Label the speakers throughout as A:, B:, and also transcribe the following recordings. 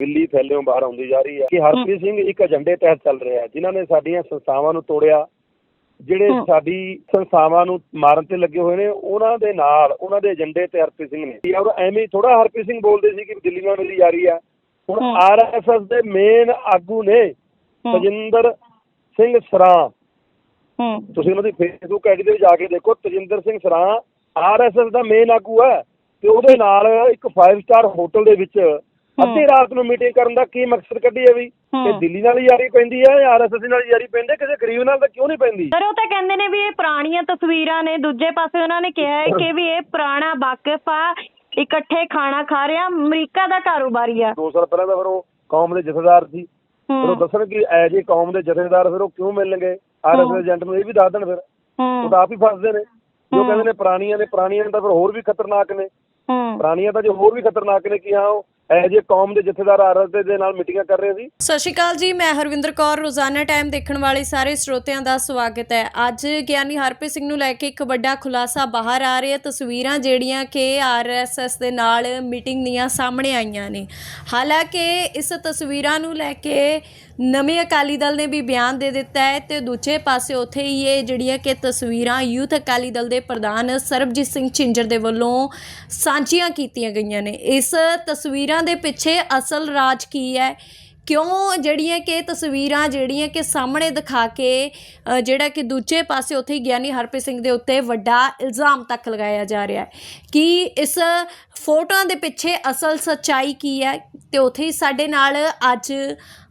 A: ਦਿੱਲੀ ਥੱਲਿਓਂ ਬਾਹਰ ਆਉਂਦੀ ਜਾ ਰਹੀ ਹੈ ਕਿ ਹਰਪ੍ਰੀਤ ਸਿੰਘ ਇੱਕ ਏਜੰਡੇ ਤਹਿਤ ਚੱਲ ਰਿਹਾ ਹੈ ਜਿਨ੍ਹਾਂ ਨੇ ਸਾਡੀਆਂ ਸੰਸਥਾਵਾਂ ਨੂੰ ਤੋੜਿਆ ਜਿਹੜੇ। ਸਾਡੀ ਸੰਸਥਾਵਾਂ ਨੂੰ ਮਾਰਨ ਤੇ ਲੱਗੇ ਹੋਏ ਨੇ ਉਹਨਾਂ ਦੇ ਨਾਲ ਉਹਨਾਂ ਦੇ ਏਜੰਡੇ ਤੇ ਹਰਪ੍ਰੀਤ ਸਿੰਘ ਨੇ ਔਰ ਐਵੇਂ ਥੋੜਾ ਹਰਪ੍ਰੀਤ ਸਿੰਘ ਬੋਲਦੇ ਸੀ ਕਿ ਦਿੱਲੀ ਨਾਲ ਮੇਰੀ ਯਾਰੀ ਆ ਹੁਣ। ਆਰਐਸਐਸ ਦੇ ਮੇਨ ਆਗੂ ਨੇ। ਤਜਿੰਦਰ ਸਿੰਘ ਸਰਾਂ
B: ਹੂੰ
A: ਤੁਸੀਂ ਉਹਨਾਂ ਦੀ ਫੇਸਬੁੱਕ ਆਈਡੀ ਤੇ ਜਾ ਕੇ ਦੇਖੋ ਤਜਿੰਦਰ ਸਿੰਘ ਸਰਾਂ ਆਰਐਸਐਸ ਦਾ ਮੇਨ ਆਗੂ ਹੈ ਤੇ ਉਹਦੇ ਨਾਲ ਇੱਕ 5 ਸਟਾਰ ਹੋਟਲ ਦੇ ਵਿੱਚ ਅੱਧੀ ਰਾਤ ਨੂੰ ਮੀਟਿੰਗ ਕਰਨ ਦਾ ਕੀ ਮਕਸਦ ਕੱਢੀ ਹੈ। ਵੀ। ਕਿ ਦਿੱਲੀ ਨਾਲ ਯਾਰੀ ਪੈਂਦੀ ਹੈ ਜਾਂ ਆਰਐਸਐਸ ਨਾਲ ਯਾਰੀ ਪੈਂਦੀ ਕਿਸੇ ਗਰੀਬ ਨਾਲ ਤਾਂ ਕਿਉਂ ਨਹੀਂ ਪੈਂਦੀ?
B: ਸਰ ਉਹ ਤਾਂ ਕਹਿੰਦੇ ਨੇ ਵੀ ਇਹ ਪੁਰਾਣੀਆਂ ਤਸਵੀਰਾਂ ਨੇ। ਦੂਜੇ ਪਾਸੇ ਉਹਨਾਂ ਨੇ ਕਿਹਾ ਹੈ ਕਿ ਵੀ ਇਹ ਪੁਰਾਣਾ ਵਾਕਿਫ ਆ ਇਕੱਠੇ ਖਾਣਾ ਖਾ ਰਿਹਾ ਅਮਰੀਕਾ ਦਾ ਕਾਰੋਬਾਰੀ ਆ।
A: ਦੋ ਸਾਲ ਪਹਿਲਾਂ ਤਾਂ ਫਿਰ ਉਹ ਕੌਮ ਦੇ ਜਥੇਦਾਰ ਸੀ। ਉਹ ਦੱਸਣ ਕਿ ਐ ਜੇ ਕੌਮ ਦੇ ਜਥੇਦਾਰ ਫਿਰ ਉਹ ਕਿਉਂ ਮਿਲਣਗੇ? ਆਰਐਸਐਸ ਏਜੰਟ ਨੂੰ ਇਹ ਵੀ ਦੱਸ ਦੇਣ ਫਿਰ। ਉਹ ਤਾਂ ਆਪ ਹੀ ਫਸਦੇ ਨੇ। ਜੋ। ਕਹਿੰਦੇ ਨੇ ਪੁਰਾਣੀਆਂ ਨੇ ਪੁਰਾਣੀਆਂ ਤਾਂ ਫਿਰ ਹੋਰ ਵੀ ਖਤਰਨਾਕ ਨੇ। ਪੁਰਾਣੀਆਂ ਤਾਂ ਜੋ ਹੋਰ ਵੀ ਖਤਰਨਾਕ ਨੇ ਕਿ ਹਾਂ ਉਹ ਇਹ ਜੇ ਕੌਮ ਦੇ ਜਥੇਦਾਰ ਆਰਐਸ ਦੇ ਨਾਲ ਮੀਟਿੰਗਾਂ ਕਰ ਰਹੇ ਸੀ।
C: ਸਤਿ ਸ਼੍ਰੀ ਅਕਾਲ ਜੀ, ਮੈਂ ਹਰਵਿੰਦਰ ਕੌਰ। ਰੋਜ਼ਾਨਾ ਟਾਈਮ ਦੇਖਣ ਵਾਲੇ ਸਾਰੇ ਸਰੋਤਿਆਂ ਦਾ ਸਵਾਗਤ ਹੈ। ਅੱਜ ਗਿਆਨੀ ਹਰਪ੍ਰੀਤ ਸਿੰਘ ਨੂੰ ਲੈ ਕੇ ਇੱਕ ਵੱਡਾ ਖੁਲਾਸਾ ਬਾਹਰ ਆ ਰਿਹਾ। ਤਸਵੀਰਾਂ ਜਿਹੜੀਆਂ ਕਿ ਆਰਐਸਐਸ ਦੇ ਨਾਲ ਮੀਟਿੰਗ ਦੀਆਂ ਸਾਹਮਣੇ ਆਈਆਂ ਨੇ। ਹਾਲਾਂਕਿ ਇਸ ਤਸਵੀਰਾਂ ਨੂੰ ਲੈ ਕੇ ਨਵੇਂ ਅਕਾਲੀ ਦਲ ਨੇ ਵੀ ਬਿਆਨ ਦੇ ਦਿੱਤਾ ਹੈ ਤੇ ਦੂਜੇ ਪਾਸੇ ਉੱਥੇ ਹੀ ਇਹ ਜਿਹੜੀਆਂ ਕਿ ਤਸਵੀਰਾਂ ਯੂਥ ਅਕਾਲੀ ਦਲ ਦੇ ਪ੍ਰਧਾਨ ਸਰਬਜੀਤ ਸਿੰਘ ਝਿੰਜਰ ਦੇ ਵੱਲੋਂ ਸਾਂਝੀਆਂ ਕੀਤੀਆਂ ਗਈਆਂ ਨੇ। ਇਸ ਤਸਵੀਰਾਂ ਦੇ ਪਿੱਛੇ ਅਸਲ ਰਾਜ ਕੀ ਹੈ? ਕਿਉਂ ਜਿਹੜੀਆਂ ਕਿ ਤਸਵੀਰਾਂ ਜਿਹੜੀਆਂ ਕਿ ਸਾਹਮਣੇ ਦਿਖਾ ਕੇ ਜਿਹੜਾ ਕਿ ਦੂਜੇ ਪਾਸੇ ਉੱਥੇ ਹੀ ਗਿਆਨੀ ਹਰਪ੍ਰੀਤ ਸਿੰਘ ਦੇ ਉੱਤੇ ਵੱਡਾ ਇਲਜ਼ਾਮ ਤੱਕ ਲਗਾਇਆ ਜਾ ਰਿਹਾ ਹੈ ਕਿ ਇਸ ਫੋਟੋਆਂ ਦੇ ਪਿੱਛੇ ਅਸਲ ਸੱਚਾਈ ਕੀ ਹੈ? ਤੇ ਉੱਥੇ ਹੀ ਸਾਡੇ ਨਾਲ ਅੱਜ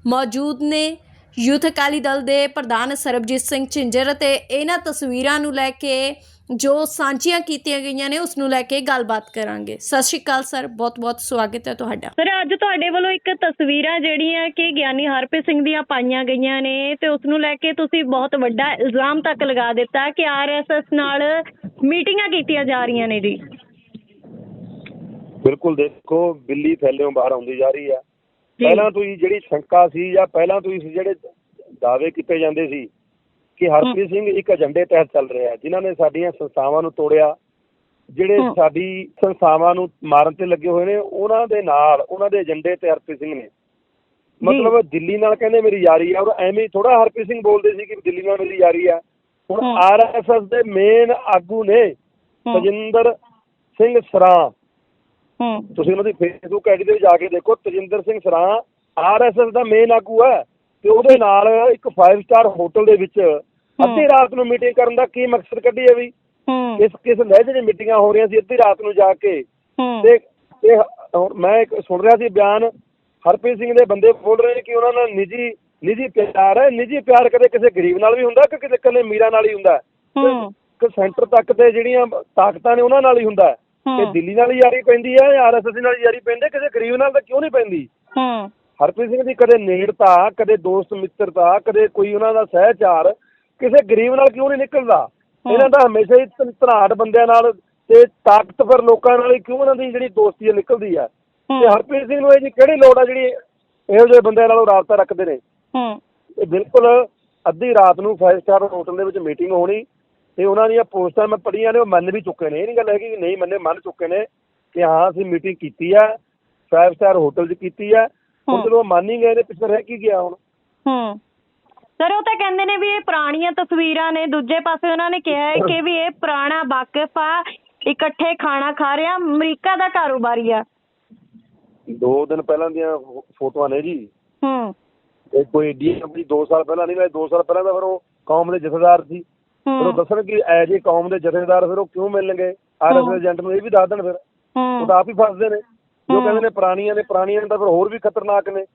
C: ਮੌਜੂਦ ਨੇ ਯੂਥ ਅਕਾਲੀ ਦਲ ਦੇ ਪ੍ਰਧਾਨ ਸਰਬਜੀਤ ਸਿੰਘ ਝਿੰਜਰ ਅਤੇ ਇਹਨਾਂ ਤਸਵੀਰਾਂ ਨੂੰ ਲੈ ਕੇ ਜੋ ਸਾਂਝੀਆਂ ਕੀਤੀਆਂ ਗਈਆਂ ਨੇ ਉਸ ਨੂੰ ਲੈ ਕੇ ਗੱਲਬਾਤ ਕਰਾਂਗੇ। ਸਤਿ ਸ਼੍ਰੀ ਅਕਾਲ ਸਰ ਬਹੁਤ ਬਹੁਤ ਸਵਾਗਤ ਹੈ ਤੁਹਾਡਾ।
B: ਸਰ ਅੱਜ ਤੁਹਾਡੇ ਵੱਲੋਂ ਇੱਕ ਤਸਵੀਰਾਂ ਜਿਹੜੀਆਂ ਕਿ ਗਿਆਨੀ ਹਰਪ੍ਰੀਤ ਸਿੰਘ ਦੀਆਂ ਪਾਈਆਂ ਗਈਆਂ ਨੇ ਤੇ ਉਸ ਨੂੰ ਲੈ ਕੇ ਤੁਸੀਂ ਬਹੁਤ ਵੱਡਾ ਇਲਜ਼ਾਮ ਤੱਕ ਲਗਾ ਦਿੱਤਾ ਕਿ ਆਰਐਸਐਸ ਨਾਲ ਮੀਟਿੰਗਾਂ ਕੀਤੀਆਂ ਜਾ ਰਹੀਆਂ ਨੇ ਜੀ।
A: ਬਿਲਕੁਲ ਦੇਖੋ ਬਿੱਲੀ ਥੱਲਿਓਂ ਬਾਹਰ ਆਉਂਦੀ ਜਾ ਰਹੀ ਹੈ। ਪਹਿਲਾਂ ਤੋਂ ਹੀ ਜਿਹੜੀ ਸ਼ੰਕਾ ਸੀ ਜਾਂ ਪਹਿਲਾਂ ਤੋਂ ਹੀ ਜਿਹੜੇ ਦਾਅਵੇ ਕੀਤੇ ਜਾਂਦੇ ਸੀ ਕਿ ਹਰਪ੍ਰੀਤ ਸਿੰਘ ਇੱਕ ਏਜੰਡੇ ਤਹਿਤ ਚੱਲ ਰਿਹਾ ਹੈ ਜਿਨ੍ਹਾਂ ਨੇ ਸਾਡੀਆਂ ਸੰਸਥਾਵਾਂ ਨੂੰ ਤੋੜਿਆ ਜਿਹੜੇ। ਸਾਡੀ ਸੰਸਥਾਵਾਂ ਨੂੰ ਮਾਰਨ ਤੇ ਲੱਗੇ ਹੋਏ ਨੇ ਉਹਨਾਂ ਦੇ ਨਾਲ ਉਹਨਾਂ ਦੇ ਏਜੰਡੇ ਤੇ ਹਰਪ੍ਰੀਤ ਸਿੰਘ ਨੇ ਮਤਲਬ ਦਿੱਲੀ ਨਾਲ ਕਹਿੰਦੇ ਮੇਰੀ ਯਾਰੀ ਆ ਔਰ ਐਵੇਂ ਥੋੜਾ ਹਰਪ੍ਰੀਤ ਸਿੰਘ ਬੋਲਦੇ ਸੀ ਕਿ ਦਿੱਲੀ ਨਾਲ ਮੇਰੀ ਯਾਰੀ ਆ ਹੁਣ। ਆਰਐਸਐਸ ਦੇ ਮੇਨ ਆਗੂ ਨੇ। ਤਜਿੰਦਰ ਸਿੰਘ ਸਰਾਂ
B: ਹੂੰ
A: ਤੁਸੀਂ ਉਹਨਾਂ ਦੀ ਫੇਸਬੁੱਕ ਆਈਡੀ ਤੇ ਜਾ ਕੇ ਦੇਖੋ ਤਜਿੰਦਰ ਸਿੰਘ ਸਰਾਂ ਆਰਐਸਐਸ ਦਾ ਮੇਨ ਆਗੂ ਹੈ ਤੇ ਉਹਦੇ ਨਾਲ ਇੱਕ 5 ਸਟਾਰ ਹੋਟਲ ਦੇ ਵਿੱਚ ਅੱਧੀ ਰਾਤ ਨੂੰ ਮੀਟਿੰਗ ਕਰਨ ਦਾ ਕੀ ਮਕਸਦ ਕੱਢੀ ਹੈ ਵੀ?
B: ਹੂੰ।
A: ਕਿਸ ਕਿਸ ਲਹਿਜੇ ਦੀ ਮੀਟਿੰਗਾਂ ਹੋ ਰਹੀਆਂ ਸੀ ਅੱਧੀ ਰਾਤ ਨੂੰ ਜਾ ਕੇ। ਤੇ ਤੇ ਮੈਂ ਇੱਕ ਸੁਣ ਰਿਹਾ ਸੀ ਬਿਆਨ ਹਰਪ੍ਰੀਤ ਸਿੰਘ ਦੇ ਬੰਦੇ ਬੋਲ ਰਹੇ ਕਿ ਉਹਨਾਂ ਨਾਲ ਨਿੱਜੀ ਨਿੱਜੀ ਪਿਆਰ ਹੈ। ਨਿੱਜੀ ਪਿਆਰ ਕਦੇ ਕਿਸੇ ਗਰੀਬ ਨਾਲ ਵੀ ਹੁੰਦਾ ਕਿ ਕਿਤੇ ਇਕੱਲੇ ਮੀਰਾਂ ਨਾਲ ਹੀ ਹੁੰਦਾ? ਕਿ ਸੈਂਟਰ ਤੱਕ ਤੇ ਜਿਹੜੀਆਂ ਤਾਕਤਾਂ ਨੇ ਉਹਨਾਂ ਨਾਲ ਹੀ ਹੁੰਦਾ? ਹੈ। ਤੇ
B: ਹੂੰ
A: ਦਿੱਲੀ ਨਾਲ ਯਾਰੀ ਪੈਂਦੀ ਹੈ ਜਾਂ ਆਰਐਸਐਸ ਨਾਲ ਯਾਰੀ ਪੈਂਦੀ ਕਿਸੇ ਗਰੀਬ ਨਾਲ ਤਾਂ ਕਿਉਂ ਨਹੀਂ ਪੈਂਦੀ
B: ਹੂੰ
A: ਹਰਪ੍ਰੀਤ ਸਿੰਘ ਦੀ ਕਦੇ ਨੇੜਤਾ ਕਦੇ ਦੋਸਤ ਮਿੱਤਰਤਾ ਕਦੇ ਕੋਈ ਉਹਨਾਂ ਦਾ ਸਹਿਚਾਰ ਕਿਸੇ ਗਰੀਬ ਨਾਲ ਕਿਉਂ ਨਹੀਂ ਨਿਕਲਦਾ। ਇਹਨਾਂ ਦਾ ਹਮੇਸ਼ਾ ਹੀ ਧਨ- ਧਨਾਢ ਬੰਦਿਆਂ ਨਾਲ ਤੇ ਤਾਕਤਵਰ ਲੋਕਾਂ ਨਾਲ ਹੀ ਕਿਉਂ ਇਹਨਾਂ ਦੀ ਜਿਹੜੀ ਦੋਸਤੀ ਨਿਕਲਦੀ
B: ਹਮ।
A: ਤੇ ਹਰਪ੍ਰੀਤ ਸਿੰਘ ਨੂੰ ਇਹ ਜੀ ਕਿਹੜੀ ਲੋੜ ਆ ਜਿਹੜੀ ਇਹੋ ਜਿਹੇ ਬੰਦਿਆਂ ਨਾਲ ਉਹ ਰਾਬਤਾ ਰੱਖਦੇ ਨੇ
B: ਹੂੰ
A: ਇਹ ਬਿਲਕੁਲ ਅੱਧੀ ਰਾਤ ਨੂੰ 5 ਸਟਾਰ ਹੋਟਲ ਦੇ ਵਿੱਚ ਮੀਟਿੰਗ ਹੋਣੀ ਤੇ ਉਹਨਾਂ ਦੀਆਂ ਪੋਸਟਾਂ ਮੈਂ ਪੜ੍ਹੀਆਂ ਨੇ ਉਹ ਮੰਨ ਵੀ ਚੁੱਕੇ ਨੇ। ਇਹ ਨਹੀਂ ਗੱਲ ਹੈਗੀ ਕਿ ਨਹੀਂ ਮੰਨੇ ਮੰਨ ਚੁੱਕੇ ਨੇ ਕਿ ਹਾਂ ਅਸੀਂ ਮੀਟਿੰਗ ਕੀਤੀ ਹੈ 5 ਸਟਾਰ ਹੋਟਲ 'ਚ ਕੀਤੀ ਹੈ। ਹੁਣ। ਚਲੋ ਮੰਨ ਹੀ ਗਏ ਨੇ ਪਿੱਛੇ ਰਹਿ ਕੀ ਗਿਆ ਹੁਣ?
B: ਹੂੰ। ਸਰ ਉਹ ਤਾਂ ਕਹਿੰਦੇ ਨੇ ਵੀ ਇਹ ਪੁਰਾਣੀਆਂ ਤਸਵੀਰਾਂ ਨੇ। ਦੂਜੇ ਪਾਸੇ ਉਹਨਾਂ ਨੇ ਕਿਹਾ ਹੈ ਕਿ ਵੀ ਇਹ ਪੁਰਾਣਾ ਵਾਕਿਫ ਆ ਇਕੱਠੇ ਖਾਣਾ ਖਾ ਰਿਹਾ ਅਮਰੀਕਾ ਦਾ ਕਾਰੋਬਾਰੀ ਆ।
A: ਦੋ ਦਿਨ ਪਹਿਲਾਂ ਦੀਆਂ ਫੋਟੋਆਂ ਨੇ ਜੀ।
B: ਹੂੰ।
A: ਤੇ ਕੋਈ ਏਡੀ ਆਪਣੀ 2 ਸਾਲ ਪਹਿਲਾਂ ਨਹੀਂ ਮੈਂ 2 ਸਾਲ ਪਹਿਲਾਂ ਤਾਂ ਫਿਰ ਉਹ ਕੌਮ ਦੇ ਜਥੇਦਾਰ ਸੀ। ਉਹ ਦੱਸਣ ਕਿ ਐ ਜੇ ਕੌਮ ਦੇ ਜਥੇਦਾਰ ਫਿਰ ਉਹ ਕਿਉਂ ਮਿਲਣਗੇ? ਆਰਐਸ ਏਜੰਟ ਨੂੰ ਇਹ ਵੀ ਦੱਸ ਦੇਣ ਫਿਰ। ਉਹ ਤਾਂ ਆਪ ਹੀ ਫਸਦੇ ਨੇ ਜੋ। ਕਹਿੰਦੇ ਨੇ ਪੁਰਾਣੀਆਂ ਨੇ ਪੁਰਾਣੀਆਂ ਤਾਂ ਫਿਰ ਹੋਰ ਵੀ ਖਤਰਨਾਕ ਨੇ।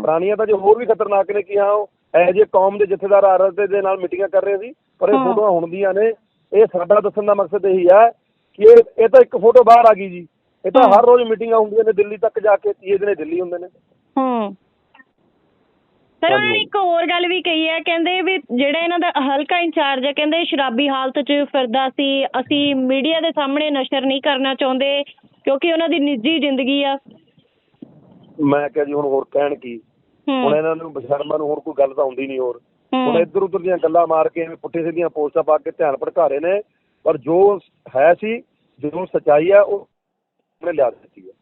A: ਪੁਰਾਣੀਆਂ ਤਾਂ ਜੋ ਹੋਰ ਵੀ ਖਤਰਨਾਕ ਨੇ ਕਿ ਹਾਂ ਉਹ ਇਹ ਜੇ ਕੌਮ ਦੇ ਜਥੇਦਾਰ ਆਰਐਸ ਦੇ ਨਾਲ ਮੀਟਿੰਗਾਂ ਕਰ ਰਹੇ ਸੀ ਪਰ ਇਹ। ਫੋਟੋਆਂ ਹੁਣ ਦੀਆਂ ਨੇ। ਇਹ ਸਾਡਾ ਦੱਸਣ ਦਾ ਮਕਸਦ ਇਹੀ ਹੈ ਕਿ ਇਹ ਇਹ ਤਾਂ ਇੱਕ ਫੋਟੋ ਬਾਹਰ ਆ ਗਈ ਜੀ। ਇਹ ਤਾਂ। ਹਰ ਰੋਜ਼ ਮੀਟਿੰਗਾਂ ਹੁੰਦੀਆਂ ਨੇ ਦਿੱਲੀ ਤੱਕ ਜਾ ਕੇ ਤੀਏ ਦਿਨੇ ਦਿੱਲੀ ਹੁੰਦੇ ਨੇ।
B: ਹੂੰ। ਸਰ ਉਹਨਾਂ ਨੇ। ਇੱਕ ਹੋਰ ਗੱਲ ਵੀ ਕਹੀ ਹੈ ਕਹਿੰਦੇ ਵੀ ਜਿਹੜਾ ਇਹਨਾਂ ਦਾ ਹਲਕਾ ਇੰਚਾਰਜ ਹੈ ਕਹਿੰਦੇ ਸ਼ਰਾਬੀ ਹਾਲਤ 'ਚ ਫਿਰਦਾ ਸੀ ਅਸੀਂ ਮੀਡੀਆ ਦੇ ਸਾਹਮਣੇ ਨਸ਼ਰ ਨਹੀਂ ਕਰਨਾ ਚਾਹੁੰਦੇ ਕਿਉਂਕਿ ਉਹਨਾਂ ਦੀ ਨਿੱਜੀ ਜ਼ਿੰਦਗੀ ਆ।
A: ਮੈਂ ਕਿਹਾ ਜੀ ਹੁਣ ਹੋਰ ਕਹਿਣ ਕੀ? ਹੁਣ ਇਹਨਾਂ ਨੂੰ ਬਸ਼ਰਮਾਂ ਨੂੰ ਹੋਰ ਕੋਈ ਗੱਲ ਤਾਂ ਹੁੰਦੀ ਨਹੀਂ ਹੋਰ। ਹੁਣ ਇੱਧਰ ਉੱਧਰ ਦੀਆਂ ਗੱਲਾਂ ਮਾਰ ਕੇ ਐਵੇਂ ਪੁੱਠੇ ਸਿੱਧੀਆਂ ਪੋਸਟਾਂ ਪਾ ਕੇ ਧਿਆਨ ਭਟਕਾ ਰਹੇ ਨੇ ਪਰ ਜੋ ਹੈ ਸੀ ਜੋ ਸਚਾਈ ਹੈ ਉਹ ਉਹਨੇ ਲਿਆ ਦਿੱਤੀ ਹੈ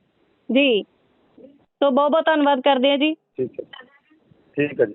B: ਜੀ। ਸੋ ਬਹੁਤ ਬਹੁਤ ਧੰਨਵਾਦ ਕਰਦੇ ਹਾਂ ਜੀ।
A: ਠੀਕ ਹੈ। ਠੀਕ ਹੈ ਜੀ।